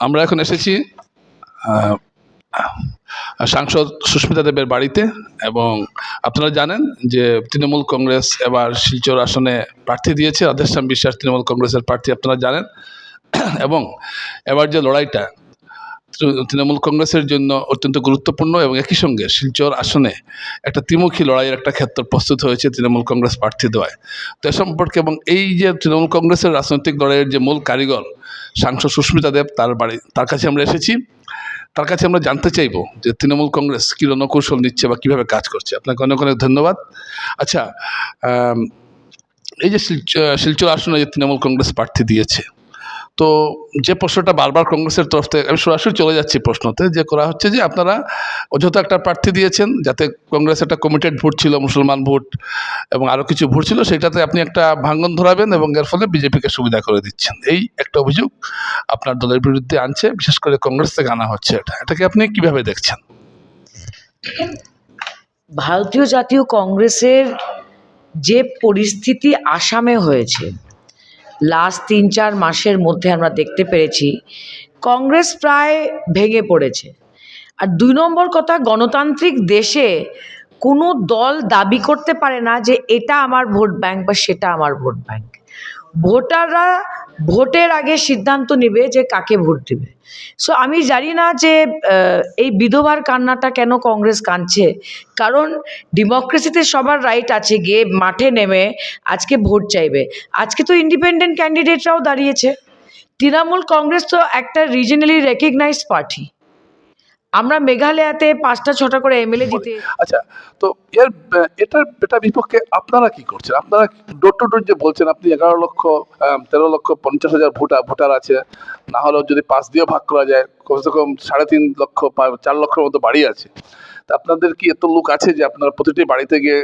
আমরা এখন এসেছি সাংসদ সুস্মিতা দেবের বাড়িতে এবং আপনারা জানেন যে তৃণমূল কংগ্রেস এবার শিলচর আসনে প্রার্থী দিয়েছে, রাধেশ্যাম বিশ্বাস তৃণমূল কংগ্রেসের প্রার্থী আপনারা জানেন। এবং এবার যে লড়াইটা তৃণমূল কংগ্রেসের জন্য অত্যন্ত গুরুত্বপূর্ণ এবং একই সঙ্গে শিলচর আসনে একটা ত্রিমুখী লড়াইয়ের একটা ক্ষেত্র প্রস্তুত হয়েছে তৃণমূল কংগ্রেস প্রার্থী দেওয়ায় তো এ সম্পর্কে এবং এই যে তৃণমূল কংগ্রেসের রাজনৈতিক লড়াইয়ের যে মূল কারিগর, সাংসদ সুস্মিতা দেব, তার বাড়ি, তার কাছে আমরা এসেছি। তার কাছে আমরা জানতে চাইব যে তৃণমূল কংগ্রেস কী রণকৌশল নিচ্ছে বা কীভাবে কাজ করছে। আপনাকে অনেক অনেক ধন্যবাদ। আচ্ছা এই যে শিলচর আসনে যে তৃণমূল কংগ্রেস প্রার্থী দিয়েছে তো যে প্রশ্নটা বারবার কংগ্রেসের তরফ থেকে, আমি সরাসরি চলে যাচ্ছি প্রশ্নতে, যে করা হচ্ছে যে আপনারা অযথা একটা প্রার্থী দিয়েছেন যাতে কংগ্রেস একটা কমিটেড ভোট ছিল, মুসলমান ভোট এবং আরও কিছু ভোট ছিল সেটাতে আপনি একটা ভাঙ্গন ধরাবেন এবং এর ফলে বিজেপিকে সুবিধা করে দিচ্ছেন। এই একটা অভিযোগ আপনার দলের বিরুদ্ধে আনছে, বিশেষ করে কংগ্রেস থেকে আনা হচ্ছে এটা। এটাকে আপনি কীভাবে দেখছেন? ভারতীয় জাতীয় কংগ্রেসের যে পরিস্থিতি আসামে হয়েছে লাস্ট তিন চার মাসের মধ্যে আমরা দেখতে পেরেছি, কংগ্রেস প্রায় ভেঙে পড়েছে। আর দুই নম্বর কথা, গণতান্ত্রিক দেশে কোনো দল দাবি করতে পারে না যে এটা আমার ভোট ব্যাংক বা সেটা আমার ভোট ব্যাংক। ভোটাররা ভোটের আগে সিদ্ধান্ত নেবে যে কাকে ভোট দেবে। সো আমি জানি না যে এই বিধবার কান্নাটা কেন কংগ্রেস কাঁদছে। কারণ ডেমোক্রেসিতে সবার রাইট আছে গিয়ে মাঠে নেমে আজকে ভোট চাইবে। আজকে তো ইন্ডিপেন্ডেন্ট ক্যান্ডিডেটরাও দাঁড়িয়েছে। তৃণমূল কংগ্রেস তো একটা রিজনালি রেকগনাইজ পার্টি আমরা মেঘালয়াতে পাঁচটা ছটা করে এমএলএ জিতে আচ্ছা তো এর এটার এটা বিপক্ষে আপনারা কি করছেন? আপনারা ডোর টু ডোর যে বলছেন আপনি এগারো লক্ষ তেরো লক্ষ পঞ্চাশ হাজার ভোটার ভোটার আছে। না হলেও যদি পাঁচ দিয়েও ভাগ করা যায় কমসে কম সাড়ে তিন লক্ষ চার লক্ষের মতো বাড়ি আছে। তা আপনাদের কি এত লোক আছে যে আপনারা প্রতিটি বাড়িতে গিয়ে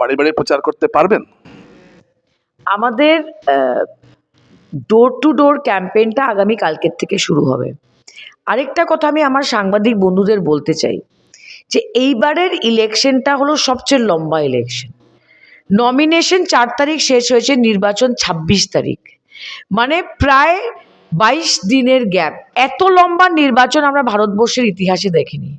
বাড়ি বাড়ি প্রচার করতে পারবেন? আমাদের ডোর টু ডোর ক্যাম্পেইনটা আগামী কালকের থেকে শুরু হবে। আরেকটা কথা আমি আমার সাংবাদিক বন্ধুদের বলতে চাই, যে এইবারের ইলেকশনটা হলো সবচেয়ে লম্বা ইলেকশন। নমিনেশন চার তারিখ শেষ হয়েছে, নির্বাচন ছাব্বিশ তারিখ। মানে প্রায় বাইশ দিনের গ্যাপ। এত লম্বা নির্বাচন আমরা ভারতবর্ষের ইতিহাসে দেখিনি।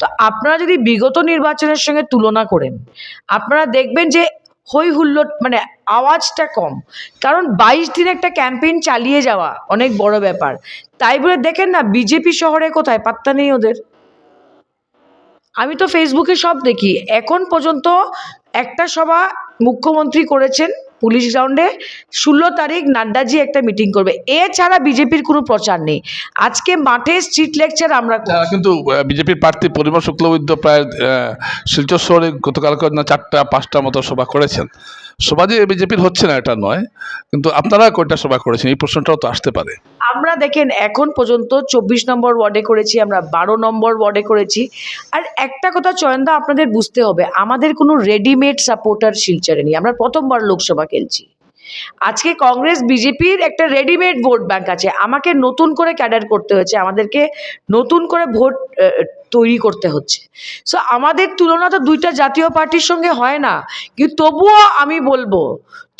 তো আপনারা যদি বিগত নির্বাচনের সঙ্গে তুলনা করেন, আপনারা দেখবেন যে হই হুল্লোড় মানে আওয়াজটা কম। কারণ বাইশ দিন একটা ক্যাম্পেইন চালিয়ে যাওয়া অনেক বড় ব্যাপার। তাই বলে দেখেন না, বিজেপি শহরে কোথায়? পাত্তা নেই ওদের। আমি তো ফেসবুকে সব দেখি। এখন পর্যন্ত একটা সভা মুখ্যমন্ত্রী করেছেন পুলিশ গ্রাউন্ডে ষোলো তারিখ নাড্ডাজি একটা মিটিং করবে। এছাড়া বিজেপির কোনো প্রচার নেই। আজকে মাঠে স্ট্রিট লেকচার আমরা কিন্তু বিজেপির প্রার্থী পরিমল শুক্লবৈদ্য প্রায় শিলচর শহরে গতকালকে না চারটা পাঁচটা মতো সভা করেছেন। সভা যে বিজেপির হচ্ছে না এটা নয়। কিন্তু আপনারা কয়টা সভা করেছেন? এই প্রশ্নটাও তো আসতে পারে। আমরা দেখেন এখন পর্যন্ত চব্বিশ নম্বর ওয়ার্ডে করেছি, আমরা বারো নম্বর ওয়ার্ডে করেছি। আর একটা কথা চয়নদা, আপনাদের বুঝতে হবে, আমাদের কোনো রেডিমেড সাপোর্টার শিলচরে নেই। আমরা প্রথমবার লোকসভা খেলছি। আজকে কংগ্রেস, বিজেপির একটা রেডিমেড ভোট ব্যাংক আছে। আমাকে নতুন করে ক্যাডার করতে হয়েছে, আমাদেরকে নতুন করে ভোট তৈরি করতে হচ্ছে। সো আমাদের তুলনা তো দুইটা জাতীয় পার্টির সঙ্গে হয় না। কিন্তু তবুও আমি বলব,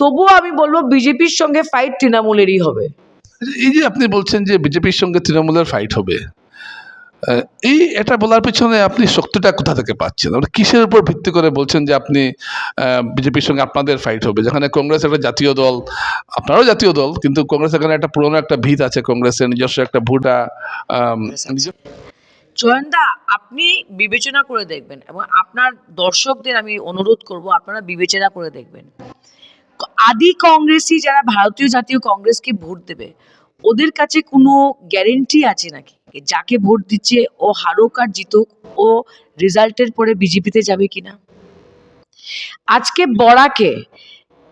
তবুও আমি বলব বিজেপির সঙ্গে ফাইট তৃণমূলেরই হবে। এই যে আপনি বলছেন যে বিজেপির সঙ্গে তৃণমূলের ফাইট হবে এই এটা বলার পিছনে আপনি শক্তিটা কোথা থেকে পাচ্ছেন? মানে কিসের উপর ভিত্তি করে বলছেন যে আপনি বিজেপির সঙ্গে আপনাদের ফাইট হবে? যেখানে কংগ্রেস একটা জাতীয় দল আপনারও জাতীয় দল কিন্তু কংগ্রেস এখানে একটা পুরনো একটা ভিত আছে কংগ্রেসের নিজস্ব একটা ভোটা জয়ন্দা আপনি বিবেচনা করে দেখবেন এবং আপনার দর্শকদের আমি অনুরোধ করব আপনারা বিবেচনা করে দেখবেন। আদি কংগ্রেসই যারা ভারতীয় জাতীয় কংগ্রেসকে ভোট দেবে, ওদের কাছে কোনো গ্যারেন্টি আছে নাকি? যাকে ভোট দিচ্ছে ও হারুক আর জিতুক, ও রেজাল্টের পরে বিজেপিতে যাবে কিনা? আজকে বড়াকে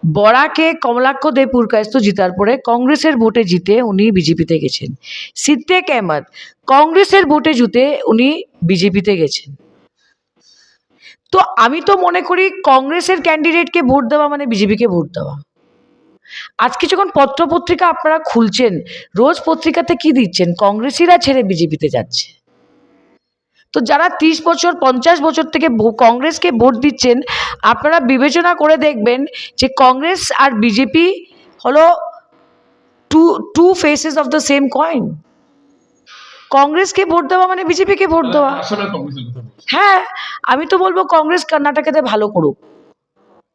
বড়াকে কমলাক্ষ দে পুরকায়স্ত জিতার পরে কংগ্রেসের ভোটে জিতে উনি বিজেপিতে গেছেন। সিদ্দেক আহমদ, কংগ্রেসের ভোটে জিতে উনি বিজেপিতে গেছেন। তো আমি তো মনে করি কংগ্রেসের ক্যান্ডিডেটকে ভোট দেওয়া মানে বিজেপিকে ভোট দেওয়া। আজকে যখন পত্রপত্রিকা আপনারা খুলছেন, রোজ পত্রিকাতে কি দিচ্ছেন? কংগ্রেসিরা ছেড়ে বিজেপিতে যাচ্ছে। তো যারা তিরিশ বছর, পঞ্চাশ বছর থেকে কংগ্রেসকে ভোট দিচ্ছেন, আপনারা বিবেচনা করে দেখবেন যে কংগ্রেস আর বিজেপি হলো two two faces of the same coin কংগ্রেসকে ভোট দেওয়া মানে বিজেপিকে ভোট দেওয়া। হ্যাঁ আমি তো বলব কংগ্রেস কর্ণাটকেতে ভালো করুক।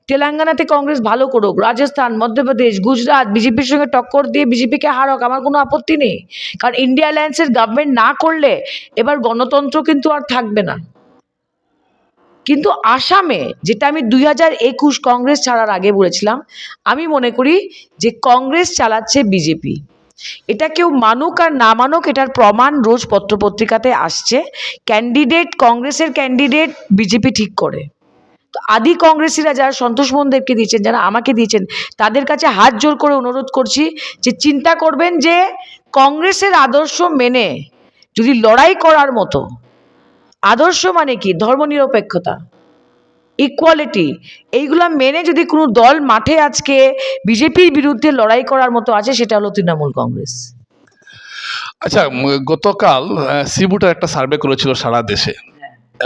তেলেঙ্গানাতে কংগ্রেস ভালো করুক রাজস্থান মধ্যপ্রদেশ গুজরাট বিজেপির সঙ্গে টক্কর দিয়ে বিজেপিকে হারক আমার কোনো আপত্তি নেই। কারণ ইন্ডিয়া অ্যালায়েন্সের গভর্নমেন্ট না করলে এবার গণতন্ত্র কিন্তু আর থাকবে না। কিন্তু আসামে যেটা আমি দুই হাজার একুশ কংগ্রেস ছাড়ার আগে বলেছিলাম আমি মনে করি যে কংগ্রেস চালাচ্ছে বিজেপি। এটা কেউ মানুক আর না মানুক, এটার প্রমাণ রোজ পত্রপত্রিকাতে আসছে। ক্যান্ডিডেট কংগ্রেসের ক্যান্ডিডেট বিজেপি ঠিক করে। তো আদি কংগ্রেসীরা যারা সন্তোষ মোহনদেবকে দিয়েছেন, যারা আমাকে দিয়েছেন, তাদের কাছে হাত জোর করে অনুরোধ করছি যে চিন্তা করবেন যে কংগ্রেসের আদর্শ মেনে যদি লড়াই করার মতো, আদর্শ মানে কি? ধর্মনিরপেক্ষতা। ইকুয়ালিটি এইগুলা মেনে যদি কোনো দল মাঠে আজকে বিজেপির বিরুদ্ধে লড়াই করার মতো আছে, সেটা হলো তৃণমূল কংগ্রেস। আচ্ছা গতকাল সিবুটার একটা সার্ভে করেছিল সারা দেশে।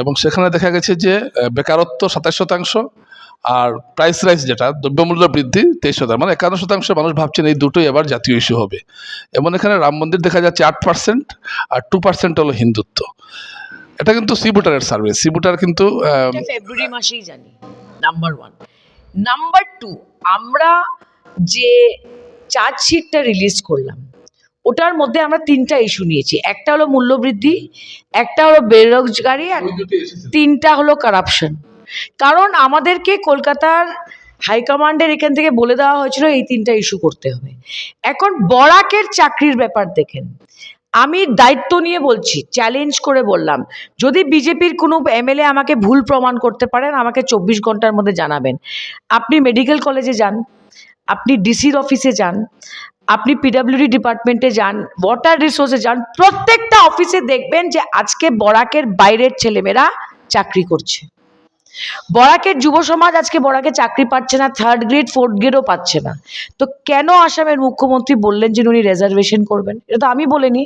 এবং সেখানে দেখা গেছে যে বেকারত্ব সাতাশ শতাংশ আর প্রাইস রাইস যেটা, দ্রব্যমূল্য বৃদ্ধি তেইশ শতাংশ মানে একান্ন শতাংশ মানুষ ভাবছেন এই দুটোই এবার জাতীয় ইস্যু হবে। এবং এখানে রাম মন্দির দেখা যাচ্ছে আট পার্সেন্ট আর টু পার্সেন্ট হলো হিন্দুত্ব। এটা কিন্তু সিবুটারের সার্ভে সিবুটার কিন্তু ফেব্রুয়ারি মাসেই জানি। নাম্বার ওয়ান নাম্বার টু আমরা যে চার্জশিটটা রিলিজ করলাম ওটার মধ্যে আমরা তিনটা ইস্যু নিয়েছি। একটা হলো মূল্যবৃদ্ধি একটা হলো বেরোজগারি আর তিনটা হলো কারাপশন কারণ আমাদেরকে কলকাতার হাইকমান্ডের এখান থেকে বলে দেওয়া হয়েছিল এই তিনটা ইস্যু করতে হবে। এখন বরাকের চাকরির ব্যাপার দেখেন। আমি দায়িত্ব নিয়ে বলছি চ্যালেঞ্জ করে বললাম। যদি বিজেপির কোনো এমএলএ আমাকে ভুল প্রমাণ করতে পারেন, আমাকে চব্বিশ ঘণ্টার মধ্যে জানাবেন। আপনি মেডিকেল কলেজে যান, আপনি ডিসির অফিসে যান, আপনি পিডাব্লিউডি ডিপার্টমেন্টে যান ওয়াটার রিসোর্সে যান, প্রত্যেকটা অফিসে দেখবেন যে আজকে বরাকের বাইরের ছেলেমেয়েরা চাকরি করছে। বরাকের যুব সমাজ আজকে বরাকে চাকরি পাচ্ছে না থার্ড গ্রেড ফোর্থ গ্রেডও পাচ্ছে না। তো কেন আসামের মুখ্যমন্ত্রী বললেন যে উনি রেজার্ভেশন করবেন? এটা তো আমি বলিনি।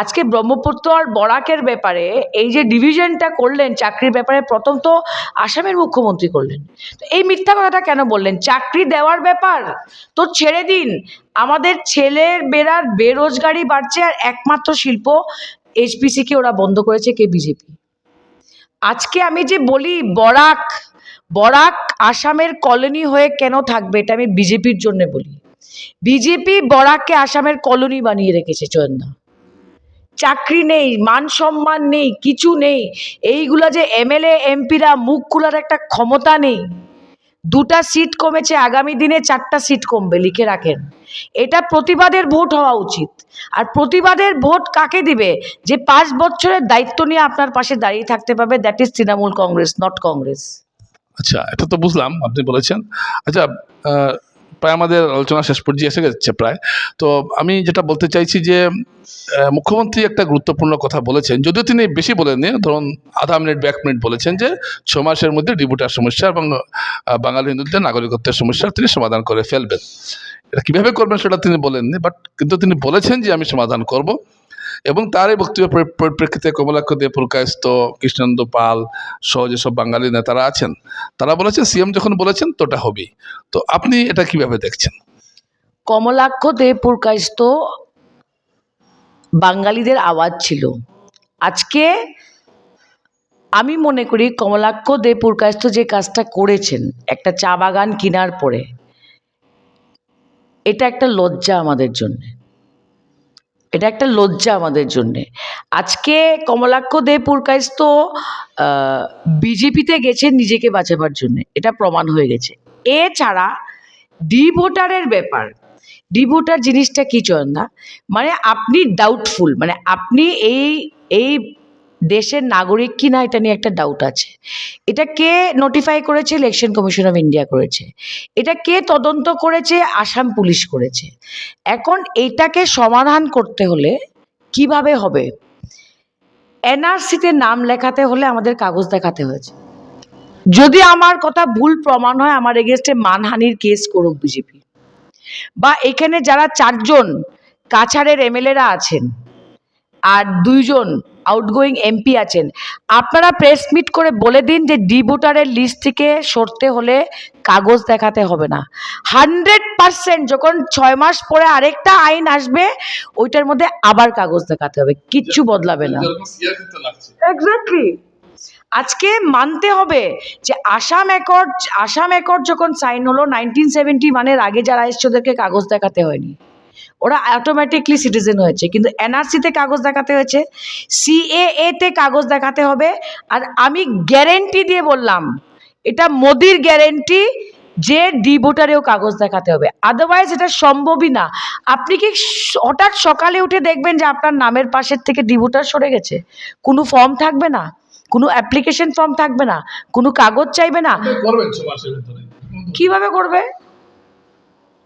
আজকে ব্রহ্মপুত্র আর বরাকের ব্যাপারে এই যে ডিভিশনটা করলেন, চাকরির ব্যাপারে প্রথম তো আসামের মুখ্যমন্ত্রী করলেন। তো এই মিথ্যা কথাটা কেন বললেন? চাকরি দেওয়ার ব্যাপার তো ছেড়ে দিন। আমাদের ছেলের বেড়ার বেরোজগারি বাড়ছে আর একমাত্র শিল্প এইচপিসিকে ওরা বন্ধ করেছে, কে বিজেপি আজকে আমি যে বলি বরাক বরাক আসামের কলোনি হয়ে কেন থাকবে এটা আমি বিজেপির জন্য বলি। বিজেপি বরাককে আসামের কলোনি বানিয়ে রেখেছে চয়নদা চাকরি নেই, মান সম্মান নেই, কিছু নেই, এইগুলা যে এমএলএ, এমপিরা মুখ খোলার একটা ক্ষমতা নেই। দুটা সিট কমেছে, আগামী দিনে চারটা সিট কমবে, লিখে রাখেন। এটা প্রতিবাদের ভোট হওয়া উচিত। আর প্রতিবাদের ভোট কাকে দিবে? যে পাঁচ বছরের দায়িত্ব নিয়ে আপনার পাশে দাঁড়িয়ে থাকতে পারবে that is Trinamool Congress not Congress. আচ্ছা এটা তো বুঝলাম, আপনি বলেছেন। আচ্ছা প্রায় আমাদের আলোচনা শেষ পর্যায়ে এসে গেছে প্রায়। তো আমি যেটা বলতে চাইছি যে মুখ্যমন্ত্রী একটা গুরুত্বপূর্ণ কথা বলেছেন। যদিও তিনি বেশি বলেননি, ধরুন আধা মিনিট এক মিনিট বলেছেন যে, ছ মাসের মধ্যে ডিবুটার সমস্যা এবং বাঙালি হিন্দুদের নাগরিকত্বের সমস্যা তিনি সমাধান করে ফেলবেন। এটা কীভাবে করবেন সেটা তিনি বলেননি, বাট কিন্তু তিনি বলেছেন যে, আমি সমাধান করব। এবং তার এই বক্তব্যের পরিপ্রেক্ষিতে কমলাক্ষ দে পুরকায়স্ত কৃষ্ণেন্দু পাল সহ যেসব বাঙালি নেতারা আছেন। তারা বলেছেন, সিএম যখন বলেছেন তো ওটা হবেই। তো আপনি এটা কীভাবে দেখছেন? কমলাক্ষ দে পুরকাইস্ত বাঙালিদের আওয়াজ ছিল। আজকে আমি মনে করি, কমলাক্ষ দে পুরকাইস্ত যে কাজটা করেছেন, একটা চা বাগান কেনার পরে, এটা একটা লজ্জা আমাদের জন্য। এটা একটা লজ্জা আমাদের জন্যে। আজকে কমলাক্ষ দে পুরকাইস্ত বিজেপিতে গেছে নিজেকে বাঁচাবার জন্যে। এটা প্রমাণ হয়ে গেছে। এছাড়া ডি ভোটারের ব্যাপার। ডি ভোটার জিনিসটা কী চন্দা না? মানে আপনি ডাউটফুল মানে আপনি এই এই দেশের নাগরিক কি না এটা নিয়ে একটা ডাউট আছে। এটা কে নোটিফাই করেছে? ইলেকশন কমিশন অফ ইন্ডিয়া করেছে। এটা কে তদন্ত করেছে? আসাম পুলিশ করেছে। এখন এইটাকে সমাধান করতে হলে কীভাবে হবে? এনআরসিতে নাম লেখাতে হলে আমাদের কাগজ দেখাতে হয়েছে। যদি আমার কথা ভুল প্রমাণ হয়, আমার এগেনস্টে মানহানির কেস করুক বিজেপি বা এখানে যারা চারজন, কাছাড়ের এমএলএরা আছেন, আর দুইজন আউটগোয়িং এমপি আছেন। আপনারা প্রেস মিট করে বলে দিন যে ডি ভোটারের লিস্ট থেকে সরতে হলে কাগজ দেখাতে হবে না। হান্ড্রেড পার্সেন্ট যখন ছয় মাস পরে আরেকটা আইন আসবে, ওইটার মধ্যে আবার কাগজ দেখাতে হবে। কিচ্ছু বদলাবে না। এক্স্যাক্টলি আজকে মানতে হবে যে আসাম অ্যাকর্ড আসাম অ্যাকর্ড যখন সাইন হলো নাইনটিন সেভেন্টি ওয়ানের আগে যারা এসছে, ওদেরকে কাগজ দেখাতে হয়নি। ওরা অটোমেটিকলি সিটিজেন হয়েছে। কিন্তু এনআরসিতে কাগজ দেখাতে হয়েছে সিএএ তে কাগজ দেখাতে হবে আর আমি গ্যারেন্টি দিয়ে বললাম এটা মোদির গ্যারেন্টি যে ডি ভোটারেও কাগজ দেখাতে হবে। আদারওয়াইজ এটা সম্ভবই না। আপনি কি হঠাৎ সকালে উঠে দেখবেন যে আপনার নামের পাশের থেকে ডি ভোটার সরে গেছে? কোনো ফর্ম থাকবে না? কোনো অ্যাপ্লিকেশন ফর্ম থাকবে না? কোনো কাগজ চাইবে না? কীভাবে করবে?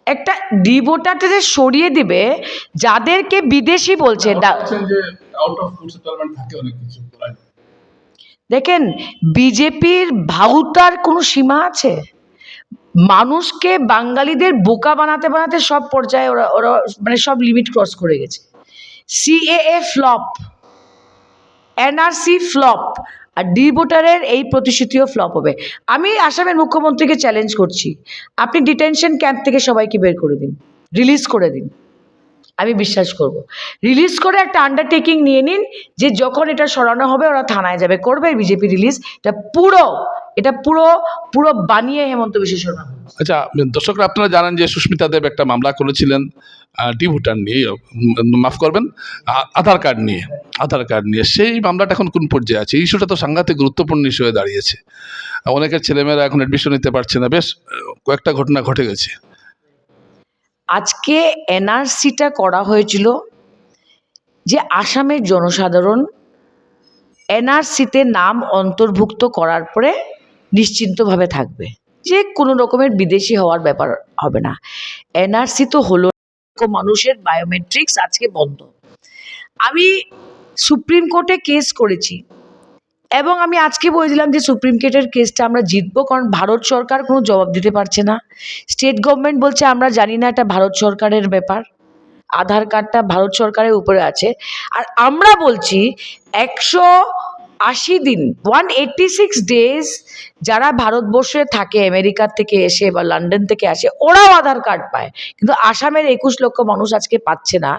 একটা ডি ভোটারকে সরিয়ে দিবে যাদেরকে বিদেশি বলছে। দেখেন বিজেপির ভাউতার কোনো সীমা আছে মানুষকে বাঙালিদের বোকা বানাতে বানাতে সব পর্যায়ে ওরা ওরা মানে সব লিমিট ক্রস করে গেছে সিএএ ফ্লপ এনআরসি ফ্লপ আর ডি ভোটারের এই প্রতিশ্রুতিও ফ্লপ হবে। আমি আসামের মুখ্যমন্ত্রীকে চ্যালেঞ্জ করছি। আপনি ডিটেনশন ক্যাম্প থেকে সবাইকে বের করে দিন। রিলিজ করে দিন। আমি বিশ্বাস করব। রিলিজ করে একটা আন্ডারটেকিং নিয়ে নিন যে যখন এটা সরানো হবে ওরা থানায় যাবে। করবে বিজেপি রিলিজ এটা পুরো এটা পুরো পুরো বানিয়ে হেমন্ত বিশ্ব শর্মা। আচ্ছা দর্শকরা, আপনারা জানেন যে সুস্মিতা দেব একটা মামলা করেছিলেন ডি ভোটার নিয়ে মাফ করবেন আধার কার্ড নিয়ে, আধার কার্ড নিয়ে। সেই মামলাটা এখন কোন পর্যায়ে আছে? ইস্যুটা তো সাংঘাতিক গুরুত্বপূর্ণ ইস্যু হয়ে দাঁড়িয়েছে। অনেকের ছেলেমেয়েরা এখন অ্যাডমিশন নিতে পারছে না। বেশ, কয়েকটা ঘটনা ঘটে গেছে। আজকে এনআরসিটা করা হয়েছিল যে আসামের জনসাধারণ এনআরসিতে নাম অন্তর্ভুক্ত করার পরে নিশ্চিন্তভাবে থাকবে। যে কোনো রকমের বিদেশি হওয়ার ব্যাপার হবে না। এনআরসি তো হলো মানুষের বায়োমেট্রিক্স আজকে বন্ধ। আমি সুপ্রিম কোর্টে কেস করেছি এবং আমি আজকে বলেছিলাম যে সুপ্রিম কোর্টের কেসটা আমরা জিতবো কারণ ভারত সরকার কোনো জবাব দিতে পারছে না। স্টেট গভর্নমেন্ট বলছে, আমরা জানি না এটা ভারত সরকারের ব্যাপার। আধার কার্ডটা ভারত সরকারের উপরে আছে। আর আমরা বলছি, একশো আশি দিন ওয়ান সিক্স ডেজ যারা ভারতবর্ষে থাকে আমেরিকার থেকে এসে বা লন্ডন থেকে আসে, ওরাও আধার কার্ড পায়। কিন্তু আসামের একুশ লক্ষ মানুষ আজকে পাচ্ছে না।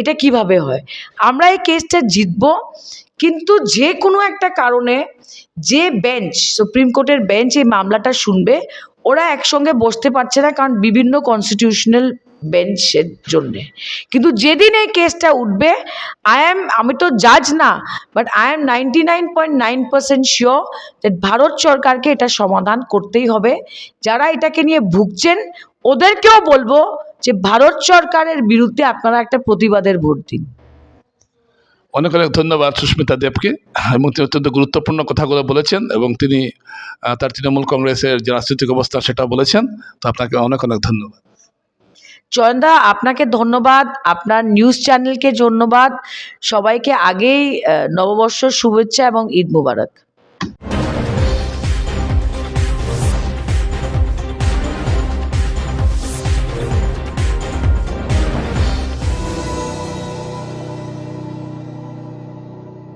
এটা কীভাবে হয়? আমরা এই কেসটা জিতবো, কিন্তু যে কোনো একটা কারণে যে বেঞ্চ সুপ্রিম কোর্টের বেঞ্চ এই মামলাটা শুনবে, ওরা একসঙ্গে বসতে পারছে না, কারণ বিভিন্ন কনস্টিটিউশনাল বেঞ্চের জন্যে কিন্তু যেদিন এই কেসটা উঠবে আই এম আমি তো জাজ না but I am ninety nine point nine percent sure Bharat সরকারকে এটা সমাধান করতেই হবে। যারা এটাকে নিয়ে ভুগছেন, ওদেরকেও বলব যে ভারত সরকারের বিরুদ্ধে আপনারা একটা প্রতিবাদের ভোট দিন। অনেক অনেক ধন্যবাদ সুস্মিতা দেবকে, এবং তিনি অত্যন্ত গুরুত্বপূর্ণ কথাগুলো বলেছেন, এবং তিনি তার তৃণমূল কংগ্রেসের যে রাজনৈতিক অবস্থা সেটা বলেছেন। তো আপনাকে অনেক অনেক ধন্যবাদ। জয়ন্দা আপনাকে ধন্যবাদ। আপনার নিউজ চ্যানেলকে ধন্যবাদ। সবাইকে আগেই নববর্ষ শুভেচ্ছা এবং ঈদ মুবারক।